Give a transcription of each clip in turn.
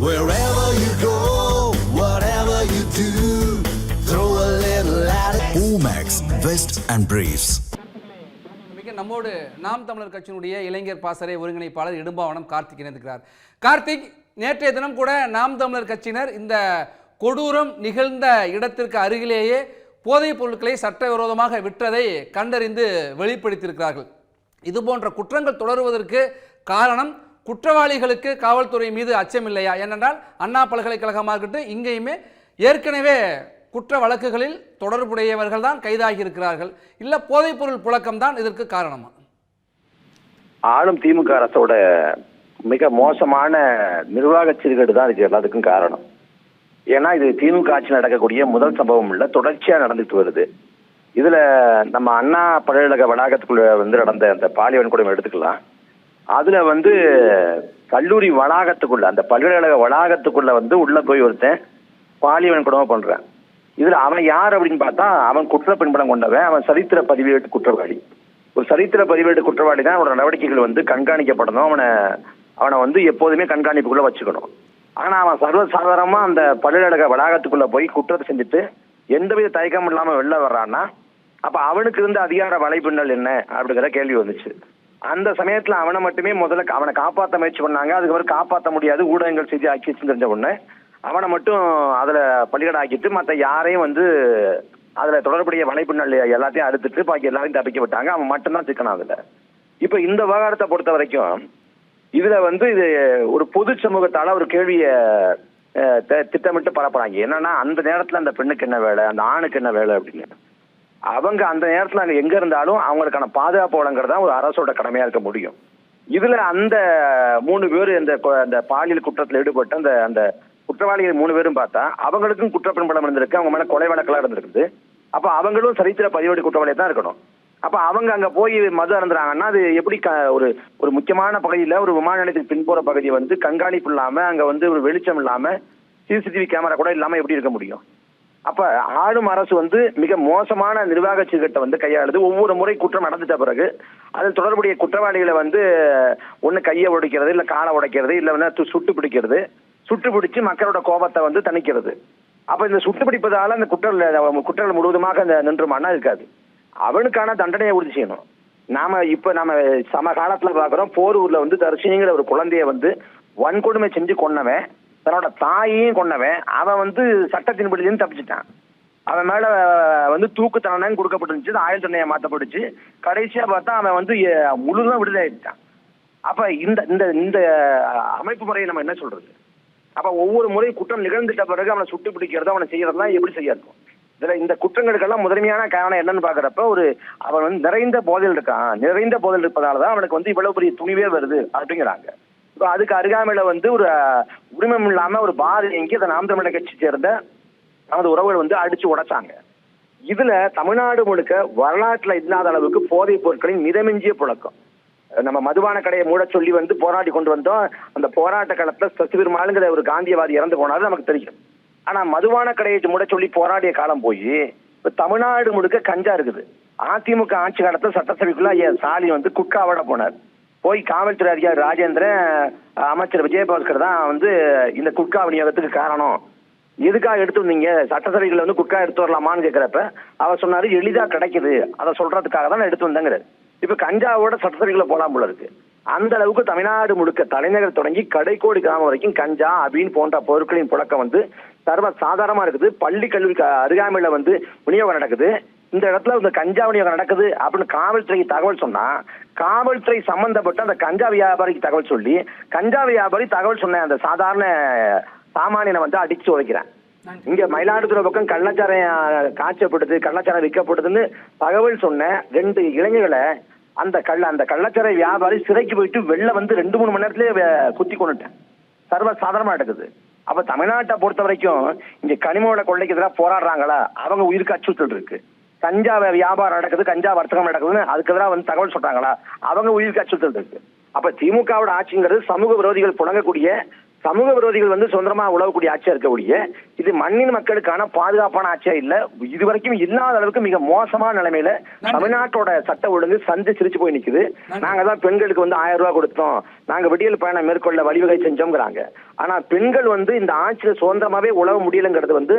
Wherever you go, whatever you do, throw a little at it. Omax, Vest and Briefs. மிக நம்மோடு நாம் தமிழர் கட்சியினுடைய இளைஞர் பாசறை ஒருங்கிணைப்பாளர் இடும்பாவனம் கார்த்திக் இணைந்திருக்கிறார் கார்த்திக் நேற்றைய தினம் கூட நாம் தமிழர் கட்சியினர் இந்த கொடூரம் நிகழ்ந்த இடத்திற்கு அருகிலேயே போதைப் பொருட்களை சட்டவிரோதமாக விற்றதை கண்டறிந்து வெளிப்படுத்தியிருக்கிறார்கள் இது போன்ற குற்றங்கள் தொடருவதற்கு காரணம் குற்றவாளிகளுக்கு காவல்துறை மீது அச்சம் இல்லையா ஏனென்றால் அண்ணா பல்கலைக்கழகமாக இருக்கட்டும் இங்கேயுமே ஏற்கனவே குற்ற வழக்குகளில் தொடர்புடையவர்கள் தான் கைதாகி இருக்கிறார்கள் இல்ல போதைப்பொருள் புழக்கம் தான் இதற்கு காரணமா? ஆளும் திமுக அரசோட மிக மோசமான நிர்வாக சீர்கேடு தான் இது எல்லாத்துக்கும் காரணம். ஏன்னா இது திமுக ஆட்சி நடக்கக்கூடிய முதல் சம்பவம் இல்ல தொடர்ச்சியா நடந்துட்டு வருது. இதுல நம்ம அண்ணா பல்கலைக்கழக வளாகத்துக்குள்ள வந்து நடந்த அந்த பாலியல் கூட எடுத்துக்கலாம். அதுல வந்து கல்லூரி வளாகத்துக்குள்ள அந்த பல்கலைக்கழக வளாகத்துக்குள்ள வந்து உள்ள போய் ஒருத்தன் பாலியவன் கொடுமை பண்றான். இதுல அவன் யார் அப்படின்னு பார்த்தா அவன் குற்ற பின்பலம் கொண்டவன் அவன் சரித்திர பதிவேட்டு குற்றவாளி. ஒரு சரித்திர பதிவேட்டு குற்றவாளி தான் அவனோட நடவடிக்கைகள் வந்து கண்காணிக்கப்படணும். அவனை அவனை வந்து எப்போதுமே கண்காணிப்புக்குள்ள வச்சுக்கணும். ஆனா அவன் சர்வசாதாரணமா அந்த பல்கலைக்கழக வளாகத்துக்குள்ள போய் குற்றத்தை செஞ்சுட்டு எந்தவித தயக்கம் இல்லாம வெளில வர்றான்னா அப்ப அவனுக்கு இருந்த அதிகார வலைப்பின்னல் என்ன அப்படிங்கிற கேள்வி வந்துச்சு. அந்த சமயத்துல அவனை மட்டுமே முதல்ல அவனை காப்பாத்த முயற்சி பண்ணாங்க. அதுக்கப்புறம் காப்பாத்த முடியாது. ஊடகங்கள் செய்தி ஆக்கி தெரிஞ்ச உடனே அவனை மட்டும் அதுல பள்ளிக்கடை ஆக்கிட்டு மற்ற யாரையும் வந்து அதுல தொடர்புடைய வலைப்பின்னல் எல்லாத்தையும் அறுத்துட்டு பாக்கி எல்லாரையும் தப்பிக்க விட்டாங்க. அவன் மட்டும்தான் சிக்கணும் அதுல. இப்ப இந்த விவகாரத்தை பொறுத்த வரைக்கும் இதுல வந்து இது ஒரு பொது சமூகத்தால ஒரு கேள்விய திட்டமிட்டு பரப்புறாங்க. என்னன்னா அந்த நேரத்துல அந்த பெண்ணுக்கு என்ன வேலை அந்த ஆணுக்கு என்ன வேலை அப்படின்னு. அவங்க அந்த நேரத்தில் அங்கே எங்கே இருந்தாலும் அவங்களுக்கான பாதுகாப்பு வழங்குறது தான் ஒரு அரசோட கடமையாக இருக்க முடியும். இதுல அந்த மூணு பேர் இந்த அந்த பாலியல் குற்றத்தில் ஈடுபட்ட அந்த அந்த குற்றவாளிகள் மூணு பேரும் பார்த்தா அவங்களுக்கும் குற்றப்பின்பலம் இருந்திருக்கு அவங்க மேல கொலை வழக்கெல்லாம் இருந்திருக்குது. அப்ப அவங்களும் சரித்திர பதிவேடு குற்றவாளியா தான் இருக்கணும். அப்ப அவங்க அங்க போய் மது அறந்துறாங்கன்னா அது எப்படி க- ஒரு ஒரு முக்கியமான பகுதியில ஒரு விமான நிலையத்துக்கு பின்புற பகுதி வந்து கண்காணிப்பு இல்லாம அங்க வந்து ஒரு வெளிச்சம் இல்லாம சிசிடிவி கேமரா கூட இல்லாம எப்படி இருக்க முடியும்? அப்ப ஆளும் அரசு வந்து மிக மோசமான நிர்வாக சீர்கட்டை வந்து கையாளுது. ஒவ்வொரு முறை குற்றம் நடந்துட்ட பிறகு அதில் தொடர்புடைய குற்றவாளிகளை வந்து ஒன்று கையை உடைக்கிறது இல்ல காலை உடைக்கிறது இல்ல வந்து சுட்டு பிடிக்கிறது. சுட்டு பிடிச்சு மக்களோட கோபத்தை வந்து தணிக்கிறது. அப்ப இந்த சுட்டு பிடிப்பதால அந்த குற்றம் குற்றங்கள் முழுவதுமாக அந்த நின்றுமானா இருக்காது. அவனுக்கான தண்டனையை உறுதி செய்யணும். நாம இப்ப நாம சம காலத்துல பாக்குறோம் போரூர்ல வந்து தர்ஷினிங்கிற ஒரு குழந்தைய வந்து வன்கொடுமை செஞ்சு கொன்னவன் தன்னோட தாயையும் கொண்டவன் அவன் வந்து சட்டத்தின் படியிலிருந்து தப்பிச்சிட்டான். அவன் மேல வந்து தூக்கு தண்டனை கொடுக்கப்பட்டுருந்துச்சு ஆயுள் தண்டனையை மாற்றப்பட்டுச்சு கடைசியா பார்த்தா அவன் வந்து எ- முழுதும் விடுதலை ஆயிட்டான் அப்ப இந்த இந்த இந்த அமைப்பு முறையை நம்ம என்ன சொல்றது? அப்ப ஒவ்வொரு முறையும் குற்றம் நிகழ்ந்துட்ட பிறகு அவனை சுட்டு பிடிக்கிறது அவனை செய்யறதுலாம் எப்படி செய்ய இருக்கும்? இதுல இந்த குற்றங்களுக்கெல்லாம் முதன்மையான காரணம் என்னன்னு பாக்குறப்ப ஒரு அவன் வந்து நிறைந்த போதையில் இருக்கான். நிறைந்த போதையில் இருப்பதாலதான் அவனுக்கு வந்து இவ்வளவு பெரிய துணிவே வருது அப்படிங்கிறாங்க. அதுக்கு அருகாமையில வந்து ஒரு உரிமம் இல்லாம ஒரு பார் எங்கி அதை நாம் தமிழக கட்சி சேர்ந்த நமது உறவுகள் வந்து அடிச்சு உடைச்சாங்க. இதுல தமிழ்நாடு முழுக்க வரலாற்றுல இல்லாத அளவுக்கு போதைப் பொருட்களின் மிதமிஞ்சிய புழக்கம். நம்ம மதுபான கடையை மூட சொல்லி வந்து போராடி கொண்டு வந்தோம். அந்த போராட்ட காலத்துல சசிபெருமாளுங்கிற ஒரு காந்தியவாதி இறந்து போனாலும் நமக்கு தெரியும். ஆனா மதுபான கடையை மூட சொல்லி போராடிய காலம் போய் இப்ப தமிழ்நாடு முழுக்க கஞ்சா இருக்குது. அதிமுக ஆட்சி காலத்துல சட்டசபைக்குள்ள ஐயா ஸ்டாலின் வந்து குட்காவோட போனார். போய் காவல்துறை அதிகாரி ராஜேந்திரன் அமைச்சர் விஜயபாஸ்கர் தான் வந்து இந்த குட்கா விநியோகத்துக்கு காரணம். எதுக்காக எடுத்து வந்தீங்க? சட்டசபைகளை வந்து குட்கா எடுத்து வரலாமான்னு கேட்குறப்ப அவர் சொன்னாரு எளிதா கிடைக்குது. அதை சொல்றதுக்காக தான் நான் எடுத்து வந்தேங்கிறாரு. இப்ப கஞ்சாவோட சட்டசபைகளை போலாம் போல இருக்கு. அந்த அளவுக்கு தமிழ்நாடு முழுக்க தலைநகர் தொடங்கி கடைக்கோடி கிராமம் வரைக்கும் கஞ்சா அபின் போன்ற பொருட்களின் புழக்கம் வந்து சர்வ சாதாரணமா இருக்குது. பள்ளி கல்விக்கு அருகாமையில வந்து விநியோகம் நடக்குது. இந்த இடத்துல இந்த கஞ்சா விநியோகம் நடக்குது அப்படின்னு காவல்துறைக்கு தகவல் சொன்னா காவல்துறை சம்பந்தப்பட்ட அந்த கஞ்சா வியாபாரிக்கு தகவல் சொல்லி கஞ்சா வியாபாரி தகவல் சொன்ன அந்த சாதாரண சாமானியனை வந்து அடிச்சு உழைக்கிறேன் இங்க மயிலாடுதுறை பக்கம் கள்ளச்சாரம் காய்ச்சப்படுது கள்ளச்சாரம் விற்கப்படுதுன்னு தகவல் சொன்ன ரெண்டு இளைஞர்களை அந்த கள்ள அந்த கள்ளச்சாரை வியாபாரி சிறைக்கு போயிட்டு வெளில வந்து ரெண்டு மூணு மணி நேரத்திலேயே வே- குத்தி கொண்டுட்டேன் சர்வ சாதாரணமா நடக்குது. அப்ப தமிழ்நாட்டை பொறுத்த வரைக்கும் இங்க கனிமோட கொள்ளைக்கு எதிராக போராடுறாங்களா? அவங்க உயிருக்கு அச்சுறுத்தல் இருக்கு. கஞ்சா வியாபாரம் நடக்குது கஞ்சா வர்த்தகம் நடக்குதுன்னு அதுக்கு எதிராக வந்து தகவல் சொல்றாங்களா? அவங்க உயிருக்கு அச்சுறுத்தல் இருக்கு. அப்ப திமுகவோட ஆட்சிங்கிறது சமூக விரோதிகள் புழங்கக்கூடிய சமூக விரோதிகள் வந்து சொந்தமா உழவக்கூடிய ஆட்சியா இருக்கக்கூடிய இது மண்ணின் மக்களுக்கான பாதுகாப்பான ஆட்சியா இல்ல இதுவரைக்கும் இல்லாத அளவுக்கு மிக மோசமான நிலைமையில. தமிழ்நாட்டோட சட்ட ஒழுங்கு சந்து சிரிச்சு போய் நிக்குது. நாங்க தான் பெண்களுக்கு வந்து ஆயிரம் ரூபாய் கொடுத்தோம். நாங்க விடியல் பயணம் மேற்கொள்ள வழிவகை செஞ்சோங்கிறாங்க. ஆனா பெண்கள் வந்து இந்த ஆட்சியில சுதந்திரமாவே உழவ முடியலங்கிறது வந்து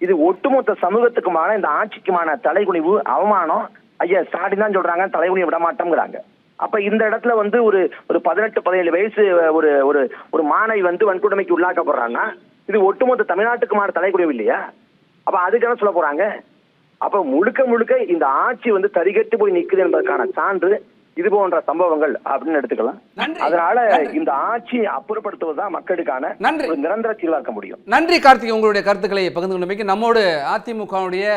இது ஒட்டுமொத்த சமூகத்துக்குமான இந்த ஆட்சிக்குமான தலைகுனிவு அவமானம் ஐயா ஸ்டாலின் தான் சொல்றாங்க தலைகுனிவு விட மாட்டோங்கிறாங்க அப்ப இந்த இடத்துல வந்து ஒரு ஒரு பதினெட்டு பதினேழு வயசு ஒரு ஒரு ஒரு மாணவி வந்து வன்கொடுமைக்கு உள்ளாக்கப்படுறாங்கன்னா இது ஒட்டுமொத்த தமிழ்நாட்டுக்குமான தலைகுனிவு இல்லையா? அப்ப அதுக்கான சொல்ல போறாங்க? அப்ப முழுக்க முழுக்க இந்த ஆட்சி வந்து தரிகட்டு போய் நிக்குது என்பதற்கான சான்று இது போன்ற சம்பவங்கள் அப்படின்னு எடுத்துக்கலாம் நன்றி. அதனால. இந்த ஆட்சியை அப்புறப்படுத்துவதுதான் மக்களுக்கான நன்றி. நிரந்தர தீர்வா இருக்க முடியும் நன்றி கார்த்திக் உங்களுடைய கருத்துக்களை பகிர்ந்து கொண்டமைக்கு நம்மோடு அதிமுகவுடைய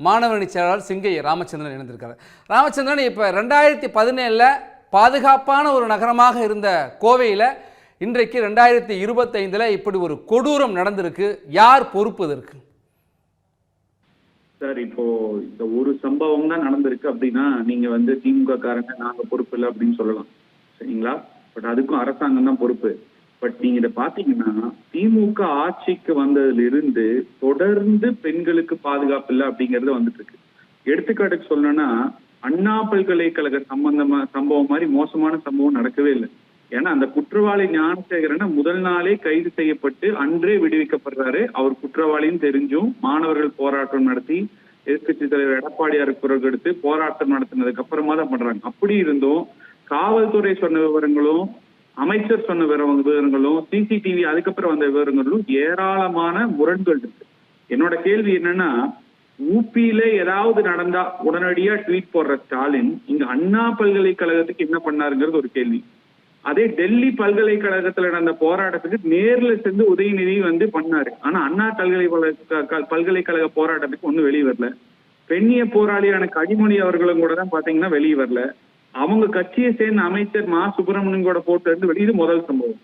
மாணவரணி செயலாளர் சிங்கை ராமச்சந்திரன் இணைந்திருக்காரு ராமச்சந்திரன் இப்போ ரெண்டாயிரத்தி பதினேழில் பாதுகாப்பான ஒரு நகரமாக இருந்த கோவையில் இன்றைக்கு ரெண்டாயிரத்தி இருபத்தைந்தில் இப்படி ஒரு கொடூரம் நடந்திருக்கு யார் பொறுப்பு இதற்கு சார் இப்போ இந்த ஒரு சம்பவம் தான் நடந்திருக்கு அப்படின்னா நீங்க வந்து திமுக காரங்க நாங்க பொறுப்பு இல்லை அப்படின்னு சொல்லலாம். சரிங்களா? பட் அதுக்கும் அரசாங்கம் தான் பொறுப்பு. பட் நீங்க இதை பாத்தீங்கன்னா திமுக ஆட்சிக்கு வந்ததுல இருந்து தொடர்ந்து பெண்களுக்கு பாதுகாப்பு இல்லை அப்படிங்கறது வந்துட்டு இருக்கு. எடுத்துக்காட்டுக்கு சொல்லணும்னா அண்ணா பல்கலைக்கழக சம்பந்தமா சம்பவம் மாதிரி மோசமான சம்பவம் நடக்கவே இல்லை. ஏன்னா அந்த குற்றவாளி ஞானசேகரனை முதல் நாளே கைது செய்யப்பட்டு அன்றே விடுவிக்கப்படுறாரு. அவர் குற்றவாளின்னு தெரிஞ்சும் மாணவர்கள் போராட்டம் நடத்தி எதிர்க்கட்சி தலைவர் எடப்பாடியார் குரல் எடுத்து போராட்டம் நடத்தினதுக்கு அப்புறமா தான் பண்றாங்க. அப்படி இருந்தும் காவல்துறை சொன்ன விவரங்களும் அமைச்சர் சொன்ன விவரம் விவரங்களும் சிசிடிவி அதுக்கப்புறம் வந்த விவரங்களும் ஏராளமான முரண்கள் இருக்கு. என்னோட கேள்வி என்னன்னா ஊபியில ஏதாவது நடந்தா உடனடியா ட்வீட் போடுற ஸ்டாலின் இங்க அண்ணா பல்கலைக்கழகத்துக்கு என்ன பண்ணாருங்கிறது ஒரு கேள்வி. அதே டெல்லி பல்கலைக்கழகத்துல நடந்த போராட்டத்துக்கு நேர்ல சேர்ந்து உதயநிதி வந்து பண்ணாரு. ஆனா அண்ணா பல்கலைக்கழக பல்கலைக்கழக போராட்டத்துக்கு ஒண்ணும் வெளியே வரல. பெண்ணிய போராளியான கனிமொழி அவர்களும் கூட தான் பாத்தீங்கன்னா வெளியே வரல. அவங்க கட்சியை சேர்ந்த அமைச்சர் மா. சுப்பிரமணியன் கூட போட்டு இருந்து வெளியே இது முதல் சம்பவம்.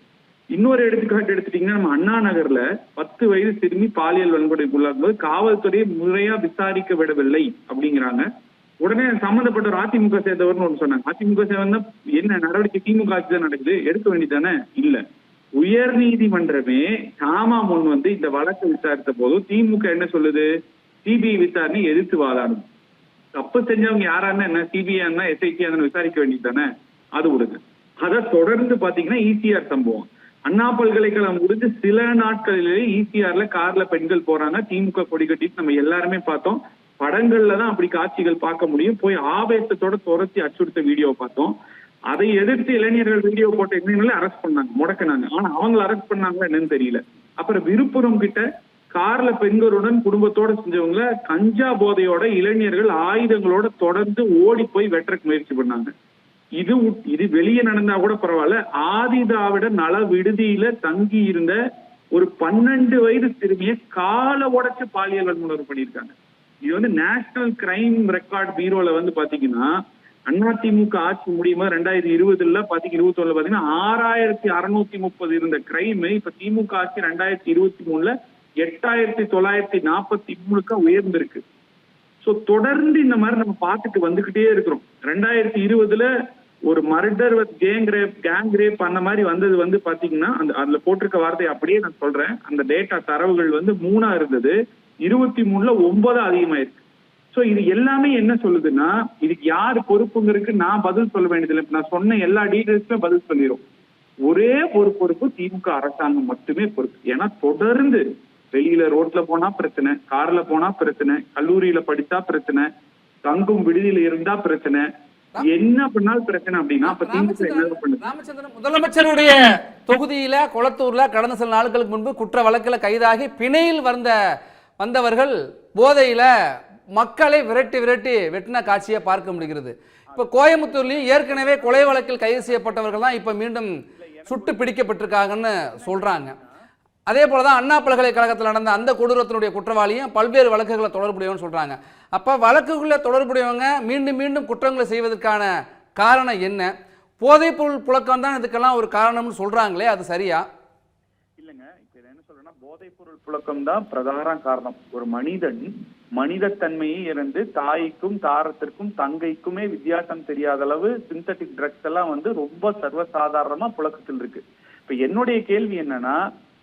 இன்னொரு எடுத்துக்காட்டு எடுத்துட்டீங்கன்னா நம்ம அண்ணா நகர்ல பத்து வயது சிறுமி பாலியல் வன்கொடுமைக்கு உள்ளாகும்போது காவல்துறையை முறையா விசாரிக்க விடவில்லை அப்படிங்கிறாங்க. உடனே சம்பந்தப்பட்ட ஒரு அதிமுக சேர்ந்தவர்னு ஒண்ணு சொன்னாங்க. அதிமுக சேர்ந்தா என்ன நடவடிக்கை திமுக ஆட்சி தான் நடக்குது எடுக்க வேண்டியதானே இல்ல. உயர் நீதிமன்றமே சாமா முன் வந்து இந்த வழக்கை விசாரித்த போது திமுக என்ன சொல்லுது? சிபிஐ விசாரணை எதிர்த்து வாதாடும். தப்பு செஞ்சவங்க யாரான்னா என்ன? சிபிஐ எஸ்ஐடி விசாரிக்க வேண்டியது தானே அது விடுங்க அதை தொடர்ந்து பாத்தீங்கன்னா இசிஆர் சம்பவம். அண்ணா பல்கலைக்கழகம் முடிஞ்சு சில நாட்களிலேயே ஈசிஆர்ல கார்ல பெண்கள் போறாங்க. திமுக கொடி கட்டிட்டு நம்ம எல்லாருமே பார்த்தோம். படங்கள்ல தான் அப்படி காட்சிகள் பார்க்க முடியும். போய் ஆவேசத்தோட துரத்தி அச்சுறுத்த வீடியோ பார்த்தோம். அதை எதிர்த்து இளைஞர்கள் வீடியோ போட்ட இளைஞர்களை அரெஸ்ட் பண்ணாங்க முடக்கினாங்க. ஆனா அவங்களை அரெஸ்ட் பண்ணாங்களா என்னன்னு தெரியல. அப்புறம் விழுப்புரம் கிட்ட கார்ல பெண்களுடன் குடும்பத்தோட செஞ்சவங்கள கஞ்சா போதையோட இளைஞர்கள் ஆயுதங்களோட தொடர்ந்து ஓடி போய் வெட்டுறக்கு முயற்சி பண்ணாங்க. இது உட்- இது வெளியே நடந்தா கூட பரவாயில்ல. ஆதி திராவிட நல விடுதியில தங்கி இருந்த ஒரு பன்னெண்டு வயது சிறுமிய காலை உடைச்சு பாலியல் வன்முறை பண்ணியிருக்காங்க. இது வந்து நேஷனல் கிரைம் ரெக்கார்ட் பீரோல வந்து பாத்தீங்கன்னா அதிமுக ஆட்சி முடியுமா ரெண்டாயிரத்தி இருபதுல பாத்தீங்க இருபத்தி ஒண்ணுல பாத்தீங்கன்னா ஆறாயிரத்தி அறுநூத்தி முப்பது இருந்த கிரைம் இப்ப திமுக ஆட்சி ரெண்டாயிரத்தி இருபத்தி மூணுல எட்டாயிரத்தி தொள்ளாயிரத்தி நாற்பத்தி மூணுக்கா உயர்ந்திருக்கு. சோ தொடர்ந்து இந்த மாதிரி நம்ம பார்த்துட்டு வந்துகிட்டே இருக்கிறோம். ரெண்டாயிரத்தி இருபதுல ஒரு murder gang rape gang rape அந்த மாதிரி வந்தது வந்து பாத்தீங்கன்னா அந்த அதுல போட்டிருக்க வார்த்தை அப்படியே நான் சொல்றேன். அந்த டேட்டா தரவுகள் வந்து மூணா இருந்தது. இருபத்தி மூணுல ஒன்பதா அதிகமாயிருக்கு. சோ இது எல்லாமே என்ன சொல்லுதுன்னா இதுக்கு யாரு பொறுப்புங்கிறதுக்கு நான் பதில் சொல்ல வேண்டியதில்லை. நான் சொன்ன எல்லா டீடைல்ஸுமே பதில் சொல்லிடும் ஒரே ஒரு பொறுப்பு திமுக அரசாங்கம் மட்டுமே பொறுப்பு. ஏன்னா தொடர்ந்து வெளியில ரோட்ல போனா பிரச்சனை கார்ல போனா பிரச்சனை கல்லூரியில படிச்சா பிரச்சனை தங்கும் விடுதியில இருந்தா பிரச்சனை. என்ன பண்ணாலும் பிரச்சனை அப்படின்னா அப்ப திமுக என்ன பண்ணுது? ராமச்சந்திரன் முதலமைச்சருடைய தொகுதியில கொளத்தூர்ல கடந்த சில நாட்களுக்கு முன்பு குற்ற வழக்கில் கைதாகி பிணையில் வந்த வந்தவர்கள் போதையில் மக்களை விரட்டி விரட்டி வெட்டின காட்சியை பார்க்க முடிகிறது. இப்போ கோயம்புத்தூர்லேயும் ஏற்கனவே கொலை வழக்கில் கைது செய்யப்பட்டவர்கள் தான் இப்போ மீண்டும் சுட்டு பிடிக்கப்பட்டிருக்காங்கன்னு சொல்கிறாங்க அதே போல தான் அண்ணா பல்கலைக்கழகத்தில் நடந்த அந்த கொடூரத்தினுடைய குற்றவாளியும் பல்வேறு வழக்குகளை தொடர்புடையவன்னு சொல்கிறாங்க அப்போ வழக்குகளில் தொடர்புடையவங்க மீண்டும் மீண்டும் குற்றங்களை செய்வதற்கான காரணம் என்ன? போதைப்பொருள் புழக்கம் தான் இதுக்கெல்லாம் ஒரு காரணம்னு சொல்கிறாங்களே அது சரியா? என்ன பொருள் புழக்கம் தான் பிரதான காரணம். ஒரு மனிதன் மனிதத்தன்மையை இருந்து தாய்க்கும் தாரத்திற்கும் தங்கைக்குமே வித்தியாசம் தெரியாத அளவு சிந்தட்டிக் ட்ரக்ஸ் எல்லாம் வந்து ரொம்ப சர்வசாதாரணமா புழக்கத்தில் இருக்கு. இப்ப என்னுடைய கேள்வி என்னன்னா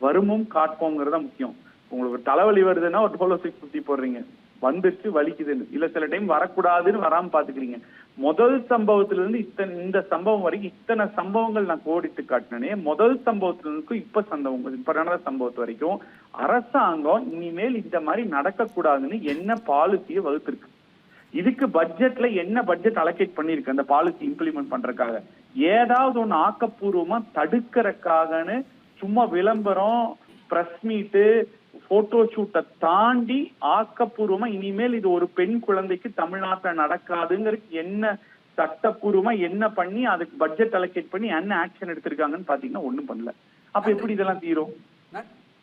வருமும் காட்போங்கிறது முக்கியம். உங்களுக்கு தலைவலி வருதுன்னா ஒரு டோலோ சிக்ஸ் ஃபிஃப்டி போடுறீங்க. வந்துச்சு வலிக்குதுன்னு. இல்ல சில டைம் வரக்கூடாதுன்னு வராம பாத்துக்கிறீங்க முதல் சம்பவத்துல இருந்து இத்தனை இந்த சம்பவம் வரைக்கும் இத்தனை சம்பவங்கள் நான் கோடிட்டு காட்டினேனே முதல் சம்பவத்துல இருந்து இப்ப சம்பவம் இப்ப நடந்த சம்பவத்து வரைக்கும் அரசாங்கம் இனிமேல் இந்த மாதிரி நடக்கக்கூடாதுன்னு என்ன பாலிசியை வகுத்திருக்கு. இதுக்கு பட்ஜெட்ல என்ன பட்ஜெட் அலோகேட் பண்ணிருக்கு அந்த பாலிசி இம்ப்ளிமெண்ட் பண்றதுக்காக? ஏதாவது ஒண்ணு ஆக்கப்பூர்வமா தடுக்கிறக்காகன்னு சும்மா விளம்பரம் பிரஸ் மீட்டு போட்டோ ஷூட்டை தாண்டி ஆக்கப்பூர்வமா இனிமேல் இது ஒரு பெண் குழந்தைக்கு தமிழ்நாட்டுல நடக்காதுங்கிறதுக்கு என்ன சட்டப்பூர்வமா என்ன பண்ணி அதுக்கு பட்ஜெட் அலோகேட் பண்ணி என்ன ஆக்ஷன் எடுத்திருக்காங்கன்னு பாத்தீங்கன்னா ஒண்ணும் பண்ணல. அப்ப எப்படி இதெல்லாம் தீரும்?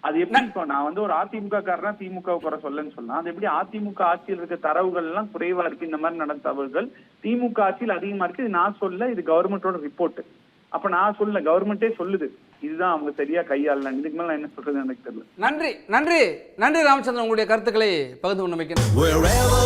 அது எப்படி இப்போ நான் வந்து ஒரு அதிமுக காரனா திமுக குறை சொல்லன்னு சொல்லலாம் அது எப்படி அதிமுக ஆட்சியில் இருக்க தரவுகள் எல்லாம் குறைவா இருக்கு இந்த மாதிரி நடந்த தவறுகள்? திமுக ஆட்சியில் அதிகமா இருக்கு இது நான் சொல்ல இது கவர்மெண்டோட ரிப்போர்ட் அப்ப நான் சொல்ல கவர்மெண்டே சொல்லுது. இதுதான் அவங்க சரியா கையாளல இதுக்கு மேல நான் என்ன சொல்றது எனக்கு தெரியல. நன்றி நன்றி நன்றி ராமச்சந்திரன். உங்களுடைய கருத்துக்களை பகிர்ந்து கொண்டமைக்கு Wherever